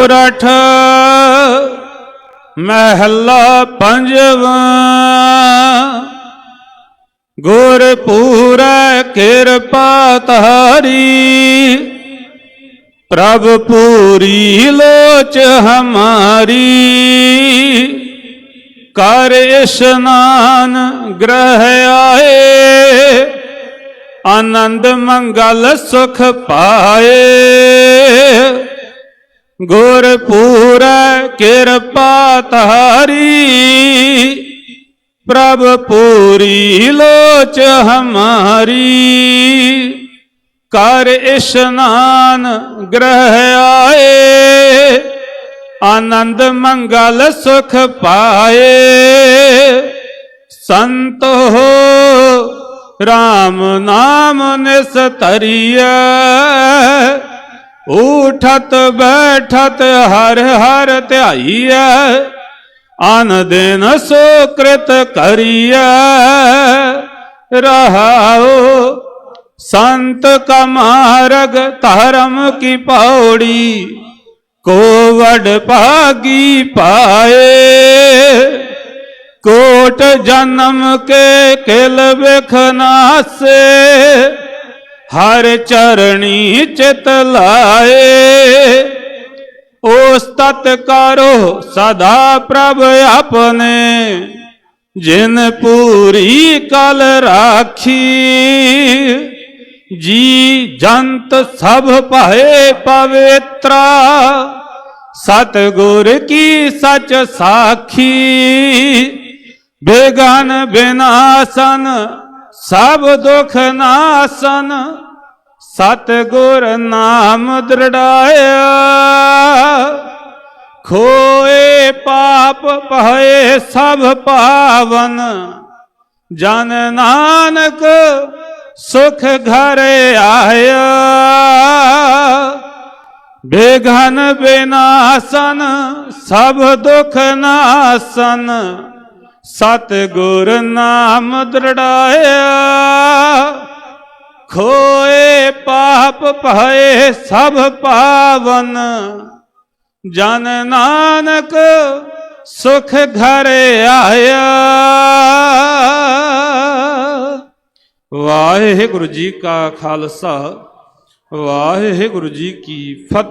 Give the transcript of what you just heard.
ਸੋਰਠ ਮਹਿਲਾ ਪੰਜਵਾ। ਗੁਰਪੂਰੈ ਕਿਰਪਾ ਤਾਰੀ ਪ੍ਰਭ ਪੂਰੀ ਲੋਚ ਹਮਾਰੀ। ਕਰ ਇਸ਼ਨਾਨ ਗ੍ਰਹਿ ਆਏ, ਆਨੰਦ ਮੰਗਲ ਸੁਖ ਪਾਏ। ਗੁਰ ਪੂਰੈ ਕਿਰਪਾ ਤਾਰੀ ਪ੍ਰਭ ਪੂਰੀ ਲੋਚ ਹਮਾਰੀ। ਕਰ ਇਸ਼ਨਾਨ ਗ੍ਰਹਿ ਆਏ, ਆਨੰਦ ਮੰਗਲ ਸੁਖ ਪਾਏ। ਸੰਤੋ RAM ਨਾਮ ਨਿਸ ਨਿਸਤਰੀਐ ਉਠਤ ਬੈਠਤ ਹਰ ਹਰ ਧਿਆਈਐ, ਅਨ ਦਿਨ ਸੋ ਕ੍ਰਿਤ ਕਰੀਐ। ਰਹਾਓ ਸੰਤ ਕਮਾਰਗ ਧਰਮ ਕੀ ਪੌੜੀ ਕੋ ਵਡ ਭਾਗੀ ਪਾਏ। ਕੋਟ ਜਨਮ ਕੇ ਖਿਲ ਵਿਖਨਾਸੇ ਹਰ ਚਰਣੀ ਚਿਤ ਲਾਏ ਉਸ ਤਤ ਕਰੋ ਸਦਾ ਪ੍ਰਭ ਆਪਣੇ ਜਿਨ ਪੂਰੀ ਕਲ ਰਾਖੀ ਜੀ ਜੰਤ ਸਭ ਭਾਏ ਪਵਿੱਤਰਾ ਸਤ ਗੁਰ ਕੀ ਸਚ ਸਾਖੀ ਬੇਗਨ ਬਿਨਾਸਨ ਸਭ ਦੁਖ ਨਾਸਨ ਸਤ ਗੁਰ ਨਾਮ ਦ੍ਰਿੜਾਇਆ। ਖੋਏ ਪਾਪ ਭਏ ਸਭ ਪਾਵਨ, ਜਨ ਨਾਨਕ ਸੁਖ ਘਰ ਆਇਆ। ਬੇਗਨ ਬਿਨਾਸਨ, ਸਭ ਦੁਖ ਨਾਸਨ ਸਤ ਗੁਰ ਨਾਮ ਦ੍ਰਿੜਾਇਆ। ਖੋਏ ਪਾਪ ਭਏ ਸਭ ਪਾਵਨ। ਜਨ ਨਾਨਕ ਸੁਖ ਘਰ ਆਇਆ। ਵਾਹਿਗੁਰੂ ਜੀ ਕਾ ਖਾਲਸਾ, ਵਾਹਿਗੁਰੂ ਜੀ ਕੀ ਫਤਿਹ।